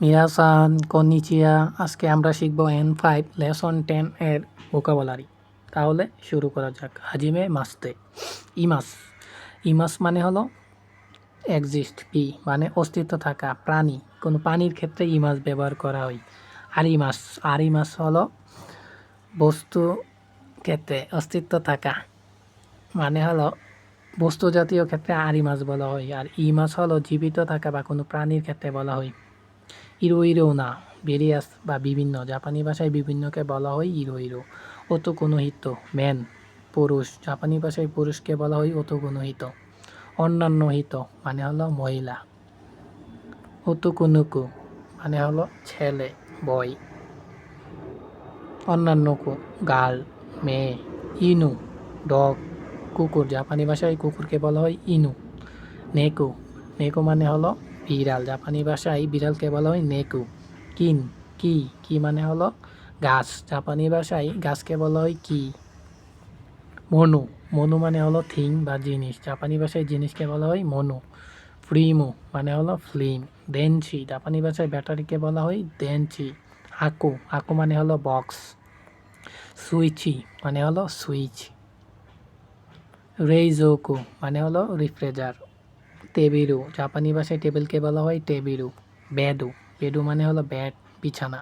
মিরাসান কনিচিয়া আজকে আমরা শিখব এন ফাইভ লেসন টেন এর ভোকাবলারি তাহলে শুরু করা যাক। হাজিমে মাস্তে ইমাস ইমাস মানে হলো এক্সিস্ট পি মানে অস্তিত্ব থাকা, প্রাণী। কোনো প্রাণীর ক্ষেত্রে ইমাস ব্যবহার করা হয়। আর ইমাস আর ইমাস হলো বস্তু ক্ষেত্রে অস্তিত্ব থাকা। মানে হলো বস্তু জাতীয় ক্ষেত্রে আরি মাছ বলা হয়। আর ই মাছ হলো জীবিত থাকা বা কোনো প্রাণীর ক্ষেত্রে বলা হয়। ইরো ইরো না বেরিয়াস বা বিভিন্ন জাপানি ভাষায় বিভিন্নকে বলা হয় ইরো ইরো অত কোনো হিত ম্যান, পুরুষ। জাপানি ভাষায় পুরুষকে বলা হয় অত কোনো হিত অন্যান্য হিত মানে হলো মহিলা। অত কুনুকু মানে হলো ছেলে, বয়। অন্যান্য কু গার্ল মেয়ে, ইনু, ডগ, কুকুর। জাপানি ভাষায় কুকুরকে বলা হয় ইনু। নেকু নেকু মানে হলো বিড়াল, জাপানি ভাষায় বিড়ালকে বলা হয় নেকু, কিন, কি কি মানে হলো গাছ, জাপানি ভাষায় গাছকে বলা হয় কি। মনু মনু মানে হলো থিং বা জিনিস, জাপানি ভাষায় জিনিসকে বলা হয় মনু ফ্রিমু মানে হলো ফিল্ম দেনচি জাপানি ভাষায় ব্যাটারিকে বলা হয় দেনচি আকু আকু মানে হলো বক্স সুইচি মানে হলো সুইচ রেইজোকু মানে হলো রিফ্রেজার টেবিরু, জাপানি ভাষায় টেবিলকে বলা হয় টেবিরু, বেডু। বেডু মানে হলো বেড, বিছানা।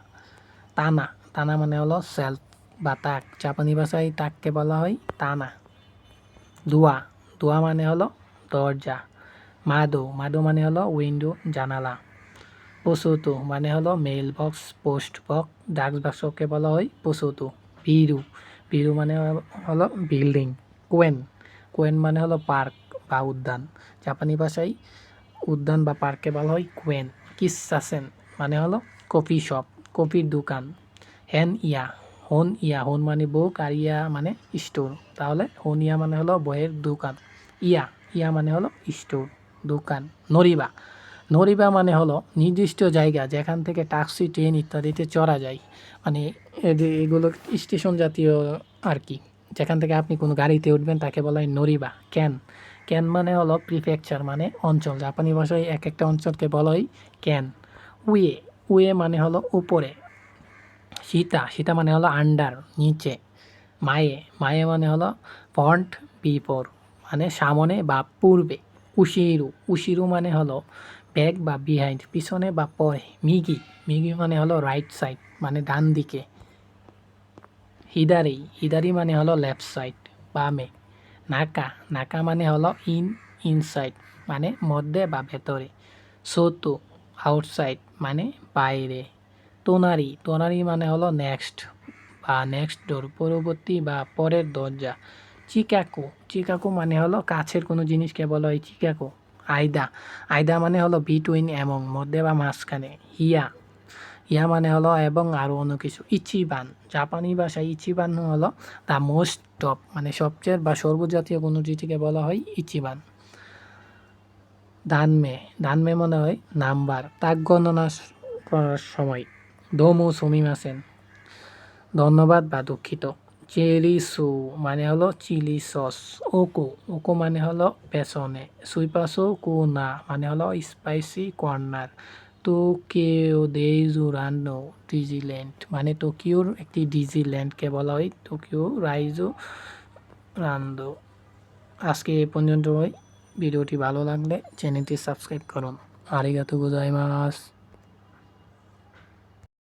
তানা তানা মানে হলো সেলফ বা তাক। জাপানি ভাষায় তাককে বলা হয় তানা। দোয়া দোয়া মানে হলো দরজা। মাদো মাদো মানে হলো উইন্ডো, জানালা। পশুতু মানে হলো মেইল বক্স, পোস্ট বক্স ডাক বাক্সকে বলা হয় পশুতু বিরু বিরু মানে হলো বিল্ডিং। কোয়েন কোয়েন মানে হলো পার্ক। বা উদ্যান? জাপানি ভাষায় উদ্যান বা পার্ককে বলা হয় কোয়েন, কিসাসেন মানে হলো কফি শপ, কফির দোকান। হেন ইয়া, হন ইয়া, হন মানে বুক আর ইয়া মানে স্টোর। তাহলে হন ইয়া মানে হলো বইয়ের দোকান। ইয়া ইয়া মানে হলো স্টোর, দোকান, নরিবা। নরিবা মানে হলো নির্দিষ্ট জায়গা যেখান থেকে ট্যাক্সি, ট্রেন ইত্যাদিতে চড়া যায়। মানে এগুলো স্টেশন জাতীয় আর কি। যেখান থেকে আপনি কোনো গাড়িতে উঠবেন তাকে বলা হয় নরিবা, ক্যান। ক্যান মানে হলো প্রিফেকচার মানে অঞ্চল। জাপানি ভাষায় এক একটা অঞ্চলকে বলা হয় ক্যান উয়ে উয়ে মানে হলো উপরে। সীতা সীতা মানে হলো আন্ডার নিচে। মায়ে মায়ে মানে হলো ফ্রন্ট বিপর মানে সামনে বা পূর্বে। উশিরু উশিরু মানে হলো ব্যাক বা বিহাইন্ড পিছনে বা পরে। মিগি মিগি মানে হলো রাইট সাইড মানে ডান দিকে। হিদারি হিদারি মানে হলো লেফট সাইড বামে নাকা। নাকা মানে হলো ইন, ইনসাইড মানে মধ্যে বা ভেতরে। সোতো আউটসাইড মানে বাইরে। তোনারি তোনারি মানে হলো নেক্সট বা নেক্সট ডোর, পরবর্তী বা পরের দরজা। চিকাকো চিকাকো মানে হলো কাছের কোনো জিনিসকে বলা হয় চিকাকো আয়দা আয়দা মানে হলো বিটুইন এবং মধ্যে বা মাঝখানে। হিয়া ইয়া মানে হলো এবং আরও অন্য কিছু। ইচিবান, জাপানি ভাষায় ইচিবান হলো দ্য মোস্ট টপ মানে সবচেয়ে বা সর্বজাতীয় কোনো জিনিসকে বলা হয় ইচিবান। দানমে দানমে মনে হয় নাম্বার, তাক গণনা করার সময়। দোমো সুমিমাসেন। ধন্যবাদ বা দুঃখিত। চেরি সু মানে হলো চিলি সস। ওকো ওকো মানে হলো পেছনে। সুইপাসো কুনা মানে হলো স্পাইসি কর্নার টোকিও দেইজুরানো ডিজিল্যান্ড মানে টোকিওর একটি ডিজিল্যান্ডকে বলা হয়। টোকিও রাইজো রান্দো আজকে এ পর্যন্ত ভিডিওটি ভালো লাগলে চ্যানেলটি সাবস্ক্রাইব করুন। আরিগাতো গোজাইমাস